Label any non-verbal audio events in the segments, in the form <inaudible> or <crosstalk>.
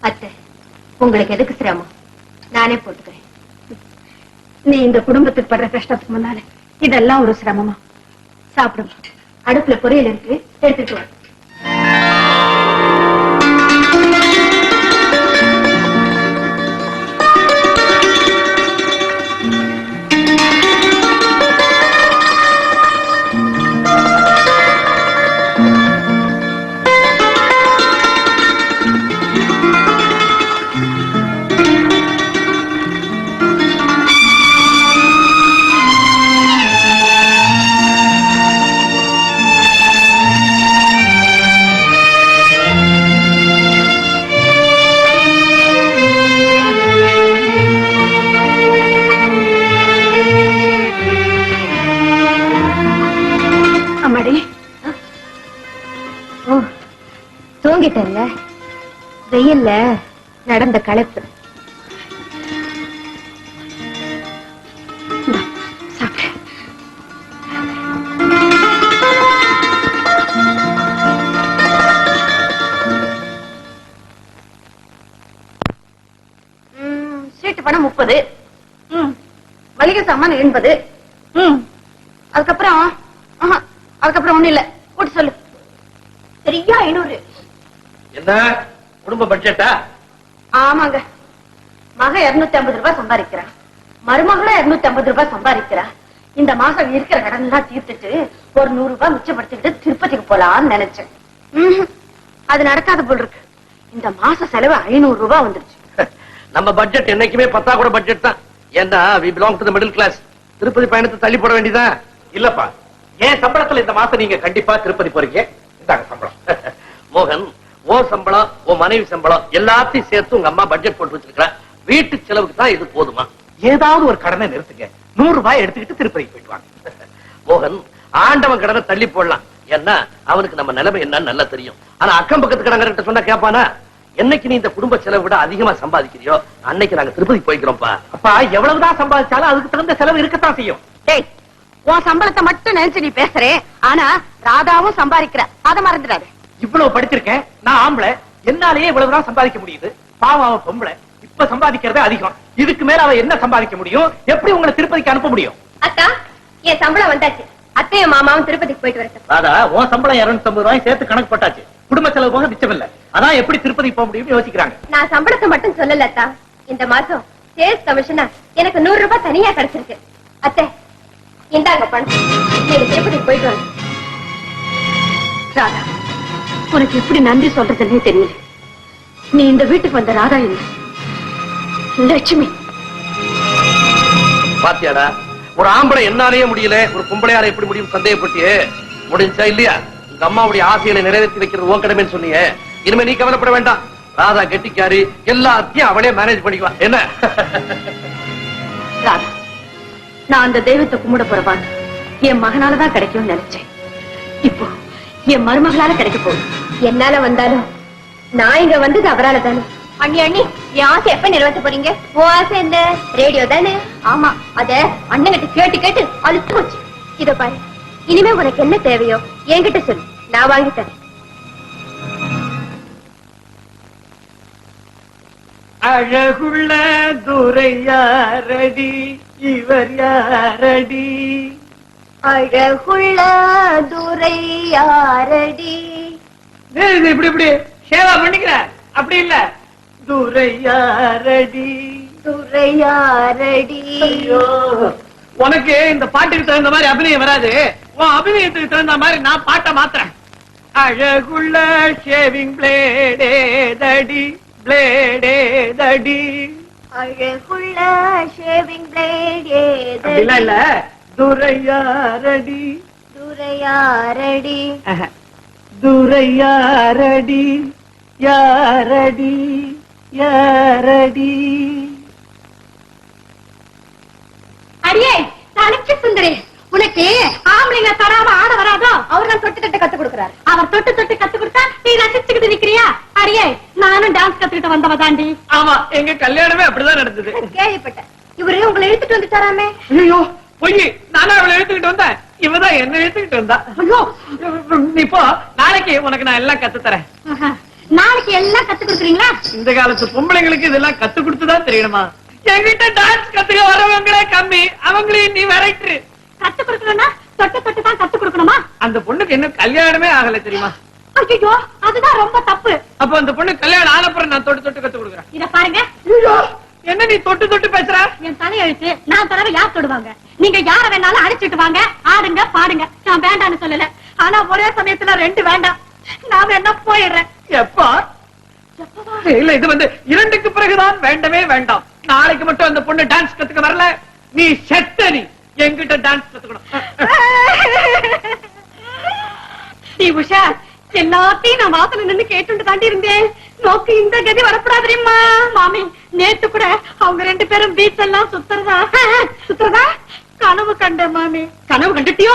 அத்தை உங்களுக்கு எதுக்கு சிரமம்? நானே போட்டுக்கிறேன். நீ இந்த குடும்பத்துக்கு படுற கஷ்டத்துக்கு முன்னால இதெல்லாம் ஒரு சிரமமா? சாப்பிடும் அடுப்புல பொரியல் இருக்கு எடுத்துட்டு வா. தூங்கிட்டேன்ல வெயில்ல நடந்த களைப்பு. இந்தா, சாப்பிடு. சீட்டு பணம் முப்பது. ம், மளிகை சாமான் எண்பது. ம். அதுக்கப்புறம் அதுக்கப்புறம் ஒண்ணு இல்ல. போட்டு சொல்லு. சரியா ஐநூறு. என்ன? குடும்ப பட்ஜெட்டா ஆமாங்க. மக இருநூத்தி ஐம்பது ரூபாய் சம்பாதிக்கிறா. மருமகளும் இருநூத்தி ஐம்பது ரூபாய் சம்பாதிக்கிறா. இந்த மாசம் இருக்கிற கடன் எல்லாம் தீர்த்துட்டு ஒரு நூறு ரூபாய் மிச்சப்படுத்திக்கிட்டு திருப்பதிக்கு போலாம்னு நினைச்சேன். அது நடக்காத போல் இருக்கு. இந்த மாச செலவு ஐநூறு ரூபாய் வந்துருச்சு. <laughs> நம்ம பட்ஜெட் என்னைக்குமே பத்தா கூட பட்ஜெட் தான். ஏன்னா we belong to middle class Tirupati பயணத்தை தள்ளி போட வேண்டியதா? இல்லப்பா. என் சம்பளத்துல இந்த மாசம் நீங்க கண்டிப்பா திருப்பதி போறீங்க? இந்தாங்க சம்பளம். <laughs> மோகன் ஓ சம்பளம் ஓ மனைவி சம்பளம் எல்லாத்தையும் சேர்த்து உங்க அம்மா பட்ஜெட் போட்டு வச்சிருக்கா வீட்டு செலவுக்கு தான் இது போதுமா? ஏதாவது ஒரு கடனை நிறுத்துங்க. நூறு ரூபாய் எடுத்துக்கிட்டு திருப்பதிக்கு போயிட்டு வாங்க. <laughs> மோகன் ஆண்டவன் கடனை தள்ளி போடலாம். ஏன்னா அவனுக்கு நம்ம நிலைமை என்னன்னு நல்லா தெரியும். ஆனா அக்கம் பக்கத்து கடன்கிட்ட சொன்னா கேட்பானா என்னைக்கு நீ இந்த குடும்ப செலவு விட அதிகமா சம்பாதிக்கிறியோ அன்னைக்கு நாங்க திருப்பதி போய்க்கிறோம்ப்பா. அப்பா எவ்வளவுதான் சம்பாதிச்சாலும் அதுக்கு தகுந்த செலவு இருக்கத்தான் செய்யும். உன் சம்பளத்தை மட்டும் நினைச்சு நீ பேசுறேன் ஆனா ராதாவும் சம்பாதிக்கிற. அதை மறந்துடாது. இவ்வளவு படிச்சிருக்கேன். நான் ஆம்பளை. என்னாலேயே இவ்வளவுதான் சம்பாதிக்க முடியுது. பாவம் அவ பொம்பளை. இப்ப சம்பாதிக்கிறதே அதிகம். இதுக்கு மேல அவ என்ன சம்பாதிக்க முடியும்? எப்படி உங்களை திருப்பதிக்கு அனுப்ப முடியும்? அக்கா என் சம்பளம் வந்தாச்சு. அத்தையும் மாமாவும் திருப்பதிக்கு போயிட்டு வரட்டும் ராதா உன் சம்பளம் இருநூத்தி ஐம்பது ரூபாய் சேர்த்து கணக்கு போட்டாச்சு. குடும்ப செலவு போக மிச்சம் இல்ல அதான் எப்படி திருப்பதிக்கு போக முடியும்னு யோசிக்கிறாங்க. நான் சம்பளத்தை மட்டும் சொல்லல அத்தா. இந்த மாசம் சேல்ஸ் கமிஷனா எனக்கு நூறு ரூபாய் தனியா கிடைச்சிருக்கு. அத்தை இந்தாங்க பணம் நீங்க திருப்பதிக்கு போயிட்டு வாங்க. ராதா. உனக்கு எப்படி நன்றி சொல்றதுன்னே தெரியல. நீ இந்த வீட்டுக்கு வந்த ராதா இல்ல லட்சுமி. பாத்தியாடா ஒரு ஆம்பளை என்னாலேயே முடியல ஒரு பொம்பளையால எப்படி முடியும் சந்தேகப்பட்டியே? முடிஞ்சா இல்லையா? உங்க அம்மாவுடைய ஆசைகளை நிறைவேற்றி வைக்கிறது உன் கடமைன்னு சொன்னீங்க இனிமே நீ கவலைப்பட வேண்டாம். ராதா கெட்டிக்காரி எல்லாத்தையும் அவளே மேனேஜ் பண்ணிக்கலாம் என்ன? ராதா நான் அந்த தெய்வத்தை கும்பிட போறவான் என் மகனாலதான் கிடைக்கும்னு நினைச்சேன். இப்போ என் மருமகளால கிடைக்க போகுது. என்னால வந்தாலும் நான் இங்க வந்தது அவரால தானே அண்ணி அண்ணி என் ஆசை எப்ப நிறைவேற்ற போறீங்க? உன் ஆசை என்ன? ரேடியோ தானே? ஆமா அத அண்ணன் கேட்டு கேட்டு அழுத்து போச்சு. இத பாரு இனிமே உனக்கு என்ன தேவையோ என்கிட்ட சொல்லு. நான் வாங்கி தரேன். அழகுள்ள துரை யாரடி இவர் யாரடி? அழகுள்ள துரை யாரடி? இப்படி இப்படி. சேவா பண்ணிக்கிற. அப்படி இல்ல. துரை யாரடி? துரை யாரடி? ஐயோ. உனக்கு இந்த பாட்டுக்கு தகுந்த மாதிரி அபிநயம் வராது. உன் அபிநயத்துக்கு தகுந்த மாதிரி நான் பாட்டை மாத்துறேன். அழகுள்ள ஷேவிங் பிளேடே தடி பிளேடே தடி அழகுள்ள ஷேவிங் பிளேட் அப்படிலாம் இல்ல. துரையாரடி. துரையாரடி. துரையாரடி. யாரடி? யாரடி? அடியே தனக்கு சுந்தரி உனக்கு ஆம்பளைங்க தராம ஆட வராதோ அவர் தான் தொட்டு தொட்டு கத்து கொடுக்கறாரு. அவர் தொட்டு தொட்டு கத்து கொடுத்தா நீ ரசிச்சுக்கிட்டு நிக்கிறியா? அடியே நானும் டான்ஸ் கத்துக்கிட்டு வந்தவ தாண்டி ஆமா எங்க கல்யாணமே அப்படிதான் நடந்தது. கேள்விப்பட்டேன். இவரு உங்களை இழுத்துட்டு வந்துட்டாராமே. ஐயோ பொய். நானா அவளை எடுத்துக்கிட்டு வந்தேன் இவதான் என்ன எடுத்துக்கிட்டு வந்தா. ஐயோ! நீ போ. நாளைக்கு உனக்கு நான் எல்லாம் கத்து தரேன். நாளைக்கு எல்லாம் கத்து கொடுக்குறீங்களா? இந்த காலத்து பொம்பளைங்களுக்கு இதெல்லாம் கத்து கொடுத்துதான் தெரியணுமா? என்கிட்ட டான்ஸ் கத்துக்க வரவங்களே கம்மி. அவங்களையும் நீ விரட்டு கத்து கொடுக்கணும்னா தொட்டு தொட்டு தான் கத்து கொடுக்கணுமா? அந்த பொண்ணுக்கு இன்னும் கல்யாணமே ஆகல தெரியுமா? ஐயோ அதுதான் ரொம்ப தப்பு. அப்ப அந்த பொண்ணு கல்யாணம் ஆனப்புறம் நான் தொட்டு தொட்டு கத்து கொடுக்குறேன். இத பாருங்க. ஐயோ, என்ன நீ தொட்டு தொட்டு பேசுற? என் தலையெழுத்து நான் தடவை யார் தொடுவாங்க? நீங்க யார வேணாலும் அடிச்சிட்டு வாங்க. ஆடுங்க பாடுங்க. நான் வேண்டாம்னு சொல்லல. ஆனா ஒரே சமயத்துல ரெண்டு வேண்டாம். நான் வேணா போயிடுறேன். எப்பா? இல்ல இது வந்து இரண்டுக்கு பிறகுதான் வேண்டவே வேண்டாம். நாளைக்கு மட்டும் அந்த பொண்ணு டான்ஸ் கத்துக்க வரல. நீ செத்த நீ. என்கிட்ட டான்ஸ் கத்துக்கணும். நீ உஷா எல்லாத்தையும் நான் வாசல நின்னு கேட்டுட்டு தாண்டி இருந்தேன். நோக்கு இந்த கதி வரப்படாதீம்மா மாமி நேத்து கூட அவங்க ரெண்டு பேரும் பீச் எல்லாம் சுத்துறதா சுத்துறதா? கனவு கண்ட மாமி. கனவு கண்டுட்டியோ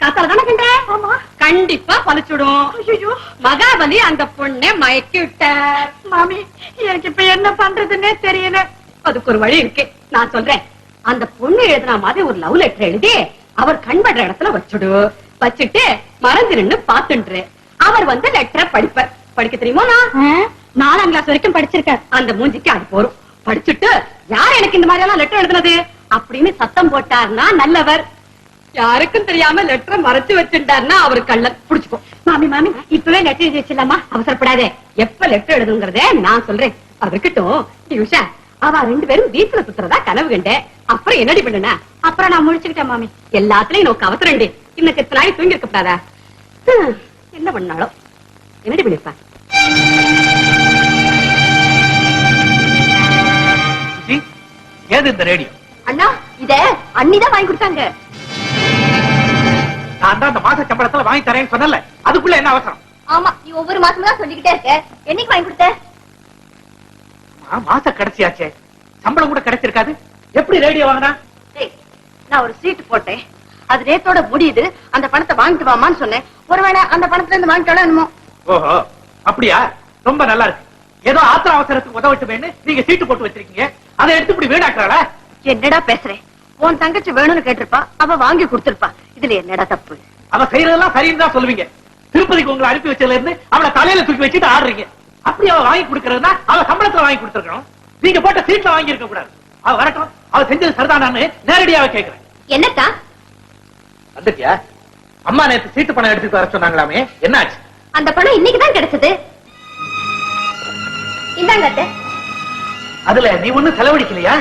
காத்தால தானே கண்ட ஆமா. கண்டிப்பா பழிச்சுடும் ஐயோ மகாபலி அந்த பொண்ணை மயக்கி விட்டார் மாமி எனக்கு இப்ப என்ன பண்றதுன்னே தெரியல. அதுக்கு ஒரு வழி இருக்கு. நான் சொல்றேன். அந்த பொண்ணு எழுதுன மாதிரி ஒரு லவ் லெட்டர் எழுதி அவர் கண்படுற இடத்துல வச்சுடு. வச்சுட்டு மறந்து நின்னு பாத்துன்று அவர் வந்து லெட்டரை படிப்பார். படிக்க தெரியுமா? நாலாம் கிளாஸ் வரைக்கும் படிச்சிருக்கார் அந்த மூஞ்சிக்கு அது போரும். படிச்சுட்டு யார் எனக்கு இந்த மாதிரி எல்லாம் லெட்டர் எழுதுனது? அப்படின்னு சத்தம் போட்டார்னா நல்லவர். யாருக்கும் தெரியாம லெட்டரை மறைச்சு வச்சிருந்தாருன்னா அவர் கள்ளன் புடிச்சுக்கோ மாமி மாமி இப்பவே லெட்டர் எழுதி வச்சிடலாமா? அவசரப்படாதே. எப்ப லெட்டர் எழுதுங்கிறதே நான் சொல்றேன். அது இருக்கட்டும். நீ உஷா அவ ரெண்டு பேரும் வீட்டுல சுத்துறதா கனவு கண்டேன் அப்புறம் என்னடி பண்ணுன? அப்புறம் நான் முழிச்சுக்கிட்டேன் மாமி. எல்லாத்துலயும் நோக்கு அவசரம் செத்து நாளை தூங்கி இருக்கப்படாதா ஹம், என்ன பண்ணாலும்? என்னடி பண்ணிருப்பா? ஏது இந்த ரேடியோ அண்ணா இத அண்ணிதான் வாங்கி கொடுத்தாங்க. நான் தான் அந்த மாச சம்பளத்துல வாங்கி தரேன்னு சொன்னல அதுக்குள்ள என்ன அவசரம்? ஆமா நீ ஒவ்வொரு மாசமும் தான் சொல்லிக்கிட்டே இருக்க. என்னைக்கு வாங்கி கொடுத்த? ஆ, மாசம் கிடைச்சியாச்சே சம்பளம் கூட கிடைச்சிருக்காது. எப்படி ரேடியோ வாங்கினா? நான் ஒரு சீட்டு போட்டேன். அது நேத்தோட முடியுது. அந்த பணத்தை வாங்கிட்டு வாமான்னு சொன்னேன். ஒருவேளை அந்த பணத்துல இருந்து வாங்கிட்டாலும் என்னமோ. ஓஹோ. அப்படியா? ரொம்ப நல்லா இருக்கு. ஏதோ ஆத்திர அவசரத்துக்கு உதவட்டுமேன்னு நீங்க சீட்டு போட்டு வச்சிருக்கீங்க. அதை எடுத்து இப்படி வீணாக்குறாளா? என்னடா பேசுறேன் உன் தங்கச்சி வேணும்னு கேட்டிருப்பா அவ வாங்கி கொடுத்திருப்பா. இதுல என்னடா தப்பு? அவ செய்யறதெல்லாம் சரின்னு தான் சொல்லுவீங்க. திருப்பதிக்கு உங்களை அனுப்பி வச்சதுல இருந்து அவளை தலையில தூக்கி வச்சுட்டு ஆடுறீங்க. அப்படி அவ வாங்கி கொடுக்கறதுனா அவ சம்பளத்துல வாங்கி கொடுத்துருக்கணும். நீங்க போட்ட சீட்ல வாங்கி இருக்க கூடாது. அவ வரட்டும். அவ செஞ்சது சரிதானான்னு நேரடியாவே கேக்குறேன். என்னத்தா? வந்துட்டியா? அம்மா நேத்து சீட்டு பணம் எடுத்துட்டு வர சொன்னாங்களாமே. என்னாச்சு? அந்த பணம் இன்னைக்கு தான் கிடைச்சது. இந்தாங்க அதுல நீ ஒண்ணும் செலவழிக்கலையா?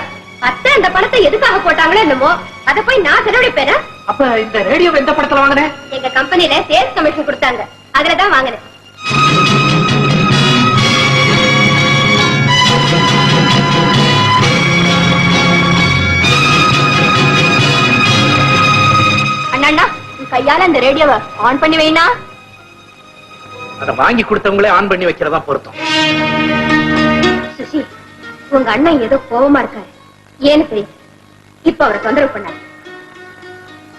அத்தை அந்த பணத்தை எதுக்காக போட்டாங்களோ என்னமோ அத போய் நான் செலவழிப்பேனா? அப்ப இந்த ரேடியோ எந்த படத்துல வாங்கின? எங்க கம்பெனில சேல்ஸ் கமிஷன் கொடுத்தாங்க. அதுலதான் வாங்கினேன். கையால அந்த ரேடியோவை ஆன் பண்ணி வைனா? அதை வாங்கி கொடுத்தவங்களே ஆன் பண்ணி வைக்கிறதா பொருத்தம். சுசி உங்க அண்ணன் ஏதோ கோவமா இருக்காரு. ஏன்னு தெரியும் இப்ப அவரை தொந்தரவு பண்ணாரு.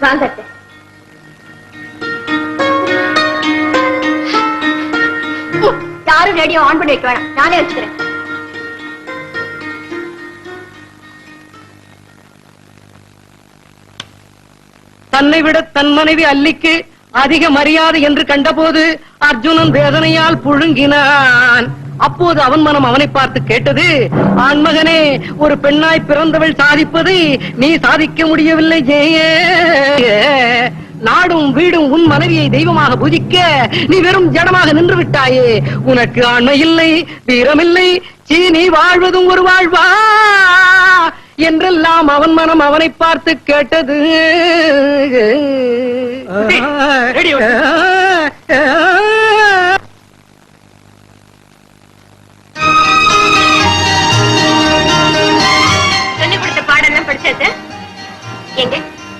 வாங்க யாரும் ரேடியோ ஆன் பண்ணி வைக்க வேணாம். நானே வச்சுக்கிறேன். தன்னை விட தன் மனைவி அல்லிக்கு அதிக மரியாதை என்று கண்டபோது அர்ஜுனன் வேதனையால் புழுங்கினான். அப்போது அவன் மனம் அவனை பார்த்து கேட்டது ஆண்மகனே ஒரு பெண்ணாய் பிறந்தவள் சாதிப்பதை நீ சாதிக்க முடியவில்லை நாடும் வீடும் உன் மனைவியை தெய்வமாக பூஜிக்க நீ வெறும் ஜடமாக நின்று விட்டாயே உனக்கு ஆண்மை இல்லை வீரமில்லை சீ நீ வாழ்வதும் ஒரு வாழ்வா. என்றெல்லாம் அவன் மனம் அவனை பார்த்து கேட்டது. ரேடியோ படிச்சாச்சு? எங்க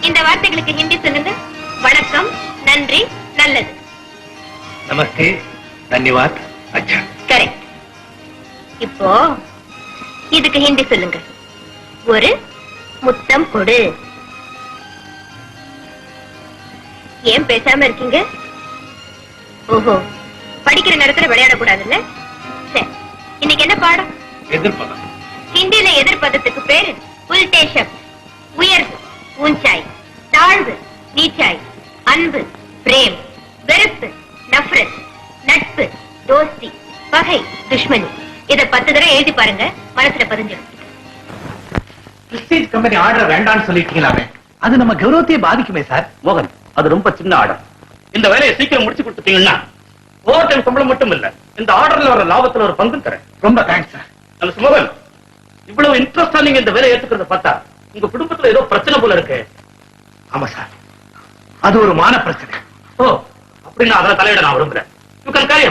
இந்த வார்த்தைகளுக்கு ஹிந்தி சொல்லுங்க. வணக்கம் நன்றி நல்லது. நமஸ்தே தன்யவாத் அச்சா கரெக்ட் இப்போ இதுக்கு ஹிந்தி சொல்லுங்க. ஒரு முத்தம் கொடு. ஏன் பேசாம இருக்கீங்க? ஓஹோ படிக்கிற நேரத்துல விளையாடக்கூடாதுல்ல? சரி இன்னைக்கு என்ன பாடம்? எதிர்ப்பதம். ஹிந்தியில எதிர்ப்பதத்துக்கு பேரு உல்டே சப்த் உயர்வு ஊஞ்சாய். தாழ்வு நீச்சாய். அன்பு பிரேம். வெறுப்பு நஃப்ரத். நட்பு தோஸ்தி. பகை துஷ்மணி. இத பத்து தடவை எழுதி பாருங்க மனசுல பதிஞ்சிடும் பிரஸ்டீஜ் கம்பெனி ஆர்டர் வேண்டாம்னு சொல்லிட்டீங்களாமே? அது நம்ம கௌரவத்தையே பாதிக்குமே சார். மோகன் அது ரொம்ப சின்ன ஆர்டர். இந்த வேலையை சீக்கிரம் முடிச்சு கொடுத்துட்டீங்கன்னா ஓவர் டைம் சம்பளம் மட்டும் இல்ல இந்த ஆர்டர்ல வர லாபத்துல ஒரு பங்கு தரேன். ரொம்ப தேங்க்ஸ் சார். நல்ல மோகன் இவ்வளவு இன்ட்ரெஸ்டா நீங்க இந்த வேலை ஏத்துக்கிறத பார்த்தா உங்க குடும்பத்துல ஏதோ பிரச்சனை போல இருக்கு. ஆமா சார் அது ஒரு மான பிரச்சனை. ஓ அப்படின்னு அதுல தலையிட நான் விரும்புறேன். யூ கேன் கேரி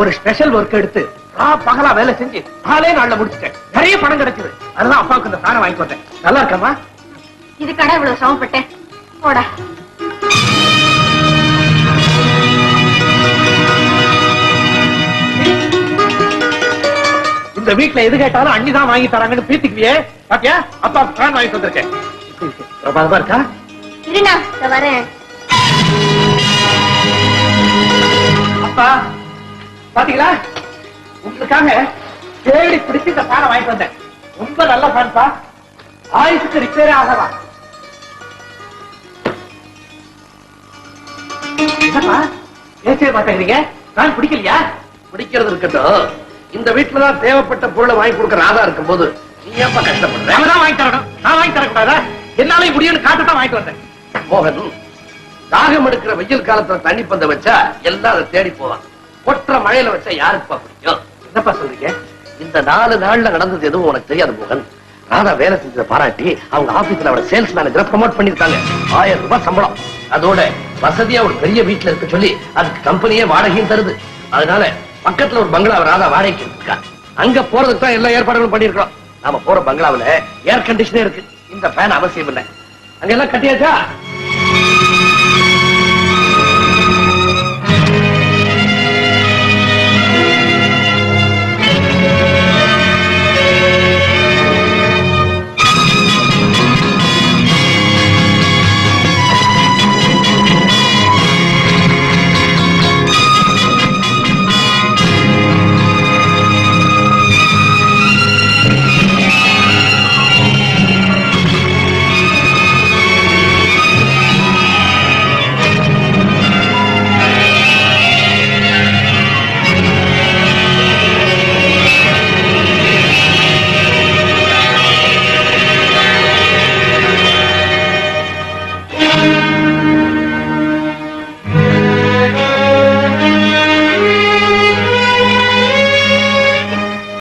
ஒரு ஸ்பெஷல் ஒர்க் எடுத்து பகலா வேலை செஞ்சு நாளே நாள்ல முடிச்சிட்டேன். நிறைய பணம் கிடைச்சது. அதுதான் அப்பாவுக்கு இந்த ஃபேனை வாங்கி கொடுத்தேன். நல்லா இருக்கமா இதுக்காடா இவ்வளவு சிரமப்பட்டேன் போடா. இந்த வீட்ல எது கேட்டாலும் அண்ணி தான் வாங்கி தராங்கன்னு பீத்திக்குவியே. பாத்தியா? அப்பா ஃபேன் வாங்கி தந்திருக்கேன். பிரபாதமா இருக்கா? இருண்ணா இத வரேன். அப்பா பாத்தீங்களா? உங்களுக்காக தேடி பிடிச்சு இந்த ஃபேனை வாங்கிட்டு வந்தேன். ரொம்ப நல்ல ஃபேன் பா ஆயுசுக்கு ரிப்பேரே ஆகலாம் என்னப்பா பேசவே மாட்டேங்கிறீங்க ஃபேன் பிடிக்கலையா பிடிக்கிறது இருக்கட்டும். இந்த வீட்டுலதான் தேவைப்பட்ட பொருளை வாங்கி கொடுக்க ராதா இருக்கும்போது நீ ஏப்பா கஷ்டப்படுற? அவன் தான் வாங்கி தரணும். நான் வாங்கி தரக்கூடாதா? என்னாலே முடியும்னு காட்டு தான் வாங்கிட்டு வந்தேன். மோகன் தாகம் எடுக்கிற வெயில் காலத்துல தண்ணி பந்த வச்சா எல்லாம் அதை தேடி போவான். கொற்ற மழையில வச்சா யாருக்குப்பா பிடிக்கும் என்னப்பா சொல்றீங்க? இந்த நாலு நாள்ல நடந்தது எதுவும் உனக்கு தெரியாது மோகன். ராதா வேலை செஞ்சதை பாராட்டி அவங்க ஆபீஸ்ல அவட சேல்ஸ் மேனேஜரை ப்ரமோட் பண்ணிருக்காங்க ஆயிரம் ரூபாய் சம்பளம். அதோட வசதியா ஒரு பெரிய வீட்டுல இருக்க சொல்லி அதுக்கு கம்பெனியே வாடகையும் தருது. அதனால பக்கத்துல ஒரு பங்களா ராதா வாடகைக்கு இருக்கா அங்க போறதுக்கு தான் எல்லா ஏற்பாடுகளும் பண்ணிருக்கோம் நாம போற பங்களாவுல ஏர் கண்டிஷனே இருக்கு. இந்த ஃபேன் அவசியம் இல்லை. அங்க எல்லாம் கட்டியாச்சா?